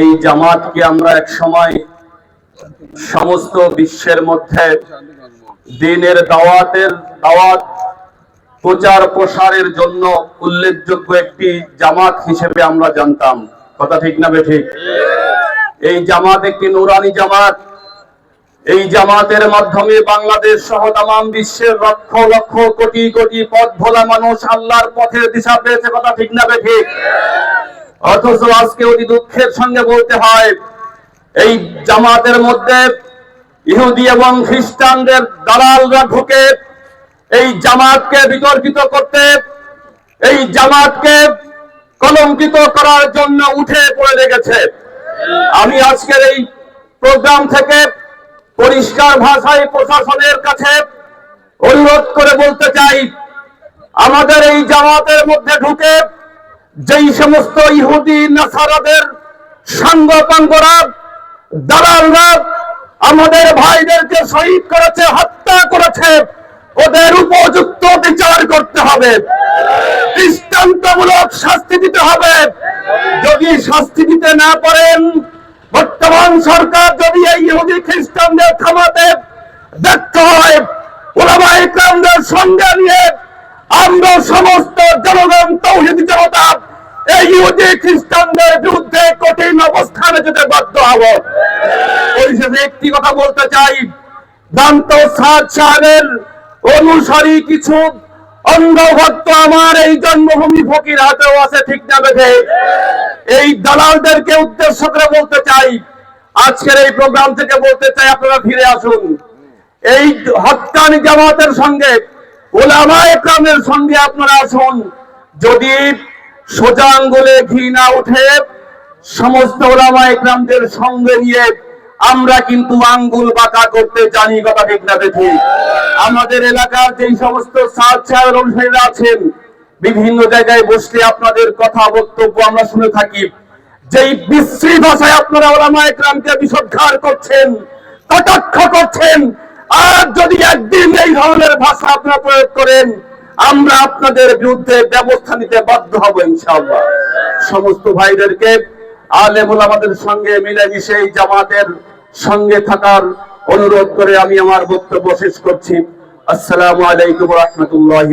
এই জামাতকে আমরা এক সময় সমস্ত বিশ্বের মধ্যে দিনের দাওয়াতের, দাওয়াত প্রচার প্রসারের জন্য উল্লেখযোগ্য একটি জামাত হিসেবে আমরা জানতাম। কথা ঠিক না ঠিক? এই জামাত একটি নুরানি জামাত। এই জামাতের মাধ্যমে বাংলাদেশ সহ তাম বিশ্বের লক্ষ লক্ষ কোটি কোটি পথ ভোলা মানুষ আল্লাহর পথের দিশা পেয়েছে। কথা ঠিক না ঠিক? অথচ আজকে অতি দুঃখের সঙ্গে বলতে হয়, এই জামাতের মধ্যে ইহুদি এবং খ্রিস্টানদের দালালরা ঢুকে এই জামাতকে বিতর্কিত করতে, এই জামাতকে কলঙ্কিত করার জন্য উঠে পড়ে লেগেছে। আমি আজকের এই প্রোগ্রাম থেকে পরিষ্কার ভাষায় প্রশাসনের কাছে অনুরোধ করে বলতে চাই, আমাদের এই জামাতের মধ্যে ঢুকে যেই সমস্ত ইহুদি, নাসারাদের সাঙ্গপাঙ্গরা, দালালরা আমাদের ভাইদেরকে শহীদ করেছে, হত্যা করেছে, ওদের উপযুক্ত বিচার করতে হবে। দৃষ্টান্তমূলক শাস্তি দিতে হবে। যদি শাস্তি দিতে না পারেন, বর্তমান সরকার যদি এই ইহুদি খ্রিস্টানদের থামাতে ব্যর্থ হয়, ওলামা ইকরামদের সঙ্গে নিয়ে আমরা সমস্ত জনগণ তৌহিদি জনতা এই ইহুদি খ্রিস্টানদের বিরুদ্ধে কঠিন অবস্থানে যেতে বাধ্য হব। পরিশেষে একটি কথা বলতে চাই। দান্ত সাদ অনুসারী কিছু অন্ধভক্ত আমার এই জন্মভূমি ফকির হাতেও আছে ঠিক না বেঁধে এই দালালদেরকে উদ্দেশ্য করে বলতে চাই। আজকের এই প্রোগ্রাম থেকে বলতে চাই, আপনারা ফিরে আসুন। এই হত্যানি জামাতের সঙ্গে ওলামা একরামের সঙ্গে আপনারা আসুন। যদি সোজা আঙ্গুলে ঘি না উঠে সমস্ত ওলামা সঙ্গে নিয়ে আমরা কিন্তু আঙ্গুল বাঁকা করতে জানি কথা ঠিক না দেখি আমাদের এলাকার যেই সমস্ত সাত অনুসারীরা আছেন, বিভিন্ন জায়গায় বসলে আপনাদের কথা, বক্তব্য আমরা শুনে থাকি। যেই বিশ্রী ভাষায় আপনারা ওলামা একরামকে বিষোদ্গার করছেন, কটাক্ষ করছেন, আর যদি একদিন এই ধরনের ভাষা আপনারা প্রয়োগ করেন আমরা আপনাদের বিরুদ্ধে ব্যবস্থা নিতে বাধ্য হব ইনশাআল্লাহ। সমস্ত ভাইদেরকে আলেমুল আমাদের সঙ্গে মিলেমিশে এই জামাতের সঙ্গে থাকার অনুরোধ করে আমি আমার বক্তব্য শেষ করছি। আসসালামু আলাইকুম রহমতুল্লাহ